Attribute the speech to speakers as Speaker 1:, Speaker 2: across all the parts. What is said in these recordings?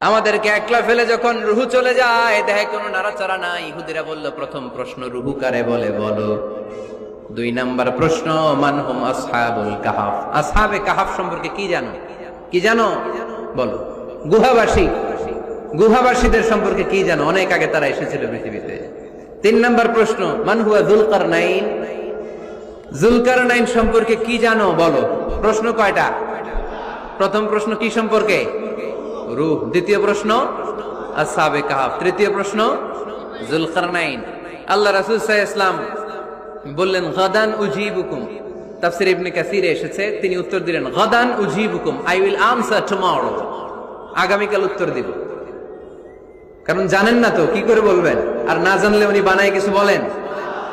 Speaker 1: আমাদেরকে একলা ফেলে যখন রুহু চলে যায় কোনো নাই। বলল, প্রথম প্রশ্ন রুহু কারে বলে বলো? দুই নাম্বার প্রশ্ন আসহাবুল কাহাফ? আসহাবে কাহাফ সম্পর্কে কি জানো? কি জানো? বলো। গুহাবাসী। গুহাবাসীদের সম্পর্কে কি জানো? অনেক আগে তারা এসেছিল পৃথিবীতে। তিন নাম্বার প্রশ্ন মানহুয়া জুলকার নাইন জুলকার নাইন সম্পর্কে কি জানো, বলো। প্রশ্ন কয়টা? প্রথম প্রশ্ন কি সম্পর্কে? রূহ। দ্বিতীয় প্রশ্ন আসহাবে কাহাফ। তৃতীয় প্রশ্ন, জুলকারনাইন। আল্লাহ রাসূল আলাইহি ইসলাম বললেন, গাদান উজিবুকুম। তাফসীর ইবনে এসেছে, তিনি উত্তর দিলেন, গাদান উজিবুকুম, আই উইল আনসার টুমরো। আগামীকাল উত্তর দিব। কারণ জানেন না তো, কি করে বলবেন? আর না জানলে উনি বানায় কিছু বলেন?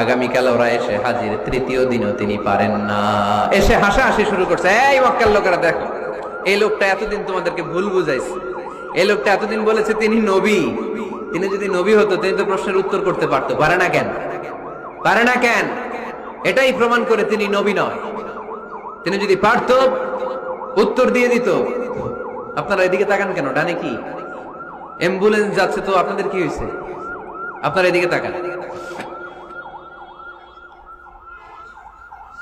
Speaker 1: আগামীকাল ওরা এসে হাজির, তৃতীয় দিনও তিনি পারেন না। এসে হাসা হাসি শুরু করছে। এই মক্কার লোকেরা দেখো, এই লোকটা এতদিন তোমাদেরকে ভুল বুঝাইছে। এই লোকটা এতদিন বলেছে তিনি নবী। তিনি যদি নবী হতো, তিনি তো প্রশ্নের উত্তর করতে পারতো। পারে না কেন? পারে না কেন? এটাই প্রমাণ করে তিনি নবী নয়। তিনি যদি পারত, উত্তর দিয়ে দিত। আপনারা এদিকে তাকান কেন? ডানে কি? অ্যাম্বুলেন্স যাচ্ছে তো আপনাদের কি হয়েছে? আপনারা এদিকে তাকান।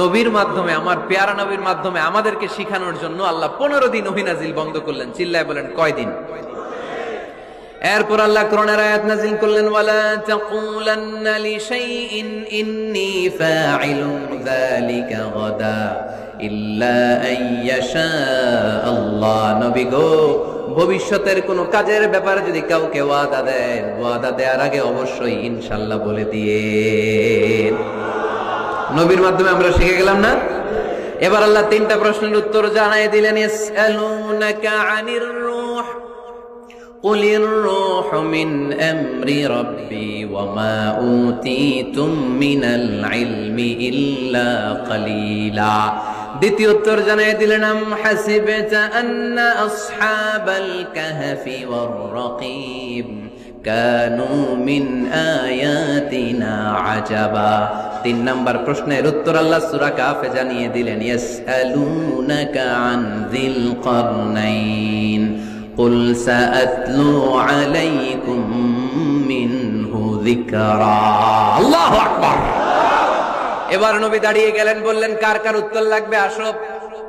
Speaker 1: নবীর মাধ্যমে, আমার পেয়ারা নবীর মাধ্যমে আমাদেরকে শিখানোর জন্য আল্লাহ পনেরো দিন অহিনাজিল বন্ধ করলেন। চিল্লায় বলেন কয়দিন এরপর আল্লাহ আয়াত করলেন ইল্লা আইয়াশা আল্লাহ। নবী গো, ভবিষ্যতের কোন কাজের ব্যাপারে যদি কাউকে ওয়াদা দেন, ওয়াদা দেওয়ার আগে অবশ্যই ইনশাল্লাহ বলে দিয়ে নবীর মাধ্যমে আমরা শিখে গেলাম না এবার আল্লাহ তিনটা প্রশ্নের উত্তর জানাই দিলেন ইয়াসআলুনাকা আনির রূহ قل الروح من أمر ربي وما أوتيتم من العلم إلا قليلا দ্বিতীয় উত্তর জানাই দিলেন আম হাসিবতা আন্না আসহাবাল কাহফি ওয়ার রাকিব কানু মিন আয়াতিনা আজাবা তিন নাম্বার প্রশ্নের উত্তর আল্লাহ সূরা কাফে জানিয়ে দিলেন ইয়াসআলুনাকা আন যিল কারনাইন قل سأتلو عليكم منه ذكرا الله أكبر এবার নবী দাঁড়িয়ে গেলেন বললেন কার কার উত্তর লাগবে আসো